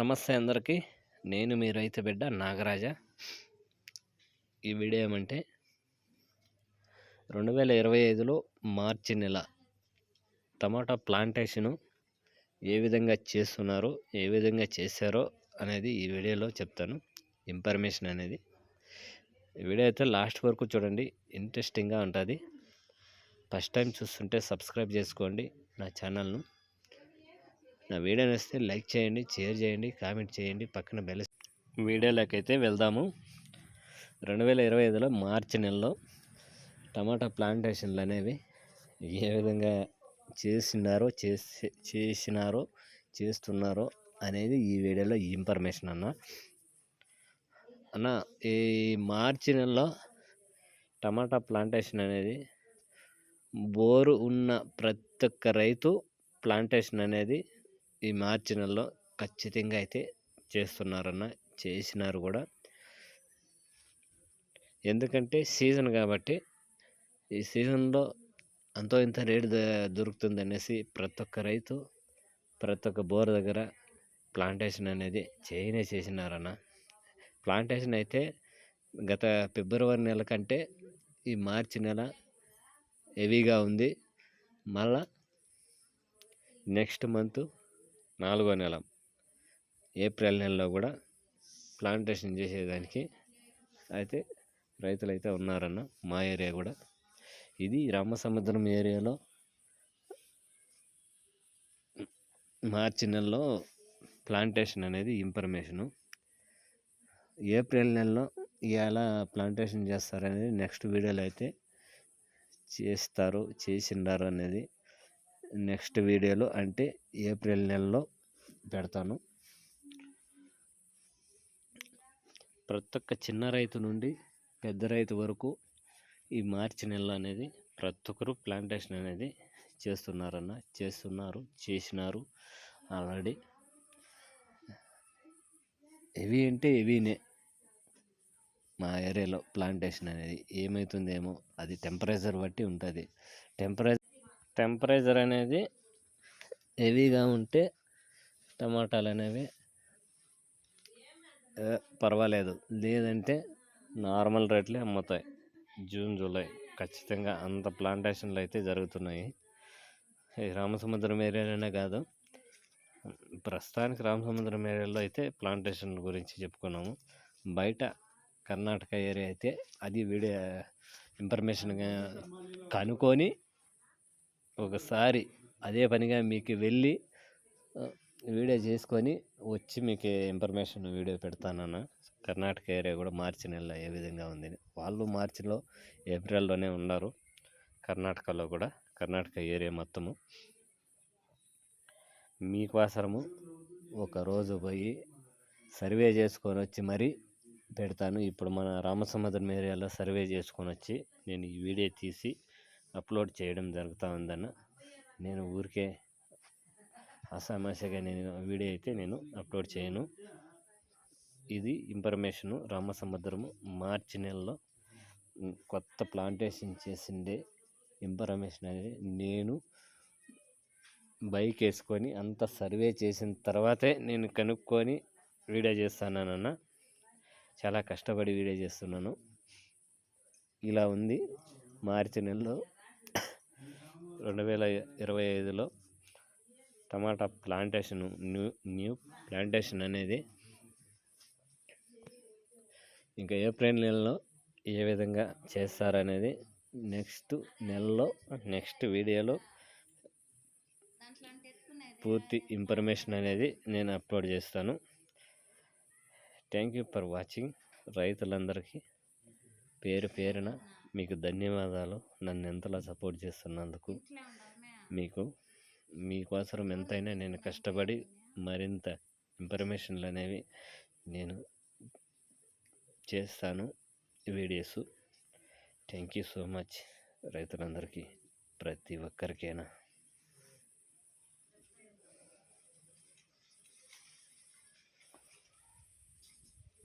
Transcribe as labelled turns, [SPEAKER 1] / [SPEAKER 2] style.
[SPEAKER 1] నమస్తే అందరికీ. నేను మీ రైతు బిడ్డ నాగరాజ. ఈ వీడియో ఏమంటే రెండు వేల ఇరవై ఐదులో మార్చి నెల టమాటా ప్లాంటేషను ఏ విధంగా చేస్తున్నారో ఏ విధంగా చేశారో అనేది ఈ వీడియోలో చెప్తాను. ఇన్ఫర్మేషన్ అనేది. ఈ వీడియో అయితే లాస్ట్ వరకు చూడండి ఇంట్రెస్టింగ్గా ఉంటుంది. ఫస్ట్ టైం చూస్తుంటే సబ్స్క్రైబ్ చేసుకోండి నా ఛానల్ను. నా వీడియో నచ్చితే లైక్ చేయండి షేర్ చేయండి కామెంట్ చేయండి. పక్కన బెల్ వీడియోలోకి అయితే వెళ్దాము. రెండు వేల ఇరవై ఐదులో మార్చి నెలలో టమాటా ప్లాంటేషన్లు అనేవి ఏ విధంగా చేసినారో చేసి చేసినారో చేస్తున్నారో అనేది ఈ వీడియోలో ఇన్ఫర్మేషన్ అన్న. అన్న ఈ మార్చి నెలలో టమాటా ప్లాంటేషన్ అనేది బోరు ఉన్న ప్రతి ఒక్క రైతు ప్లాంటేషన్ అనేది ఈ మార్చి నెలలో ఖచ్చితంగా అయితే చేస్తున్నారన్న చేసినారు కూడా. ఎందుకంటే సీజన్ కాబట్టి ఈ సీజన్లో అంతో ఇంత రేటు దొరుకుతుంది అనేసి ప్రతి ఒక్క రైతు ప్రతి ఒక్క బోర్ దగ్గర ప్లాంటేషన్ అనేది చేయనే చేసినారన్న. ప్లాంటేషన్ అయితే గత ఫిబ్రవరి నెల కంటే ఈ మార్చి నెల హెవీగా ఉంది. మళ్ళా నెక్స్ట్ మంత్ నాలుగో నెల ఏప్రిల్ నెలలో కూడా ప్లాంటేషన్ చేసేదానికి అయితే రైతులు అయితే ఉన్నారన్న మా ఏరియా కూడా. ఇది రామసముద్రం ఏరియాలో మార్చి నెలలో ప్లాంటేషన్ అనేది ఇన్ఫర్మేషను ఏప్రిల్ నెలలో ఎలా ప్లాంటేషన్ చేస్తారనేది నెక్స్ట్ వీడియోలో అయితే చేస్తారు చేసిండారు అనేది నెక్స్ట్ వీడియోలో అంటే ఏప్రిల్ నెలలో పెడతాను. ప్రతి ఒక్క చిన్న రైతు నుండి పెద్ద రైతు వరకు ఈ మార్చి నెల అనేది ప్రతి ఒక్కరు ప్లాంటేషన్ అనేది చేస్తున్నారన్న చేస్తున్నారు చేసినారు ఆల్రెడీ. హెవీ అంటే హెవీనే మా ఏరియాలో ప్లాంటేషన్ అనేది. ఏమవుతుందేమో అది టెంపరేచర్ బట్టి ఉంటుంది. టెంపరేచర్ టెంపరేచర్ అనేది హెవీగా ఉంటే టమాటాలు అనేవి పర్వాలేదు. లేదంటే నార్మల్ రేట్లే అమ్ముతాయి. జూన్ జూలై ఖచ్చితంగా అంత ప్లాంటేషన్లు అయితే జరుగుతున్నాయి. ఈ రామసముద్రం ఏరియాలోనే కాదు ప్రస్తుతానికి రామసముద్రం ఏరియాలో అయితే ప్లాంటేషన్ గురించి చెప్పుకున్నాము. బయట కర్ణాటక ఏరియా అయితే అది వీడియో ఇన్ఫర్మేషన్ కనుక్కొని ఒకసారి అదే పనిగా మీకు వెళ్ళి వీడియో చేసుకొని వచ్చి మీకు ఇన్ఫర్మేషన్ వీడియో పెడతానన్న. కర్ణాటక ఏరియా కూడా మార్చి నెలలో ఏ విధంగా ఉంది? వాళ్ళు మార్చిలో ఏప్రిల్లోనే ఉన్నారు. కర్ణాటకలో కూడా కర్ణాటక ఏరియా మొత్తము. మీకోసరము ఒకరోజు పోయి సర్వే చేసుకొని వచ్చి మరీ పెడతాను. ఇప్పుడు మన రామసముద్రం ఏరియాలో సర్వే చేసుకొని వచ్చి నేను ఈ వీడియో తీసి అప్లోడ్ చేయడం జరుగుతూ ఉందన్న. నేను ఊరికే అసమస్యగా నేను వీడియో అయితే నేను అప్లోడ్ చేయను. ఇది ఇన్ఫర్మేషను రామసముద్రము మార్చి నెలలో కొత్త ప్లాంటేషన్ చేసిండే ఇన్ఫర్మేషన్ అనేది నేను బైక్ వేసుకొని అంత సర్వే చేసిన తర్వాతే నేను కనుక్కొని వీడియో చేస్తానన్న. చాలా కష్టపడి వీడియో చేస్తున్నాను. ఇలా ఉంది. మార్చి నెలలో రెండు వేల ఇరవై ఐదులో tomato plantation new new plantation అనేది ఇంకా ఏప్రిల్ నెలలో ఏ విధంగా చేస్తారనేది నెక్స్ట్ నెలలో నెక్స్ట్ వీడియోలో పూర్తి ఇన్ఫర్మేషన్ అనేది నేను అప్లోడ్ చేస్తాను. Thank you for watching. రైతులందరికీ పేరు పేరున మీకు ధన్యవాదాలు. నన్ను ఎంతలా సపోర్ట్ చేస్తున్నందుకు. మీకు మీకోసం ఎంతైనా నేను కష్టపడి మరింత ఇన్ఫర్మేషన్లు అనేవి నేను చేస్తాను. Videos. Thank you so much. రైతులందరికీ ప్రతి ఒక్కరికైనా.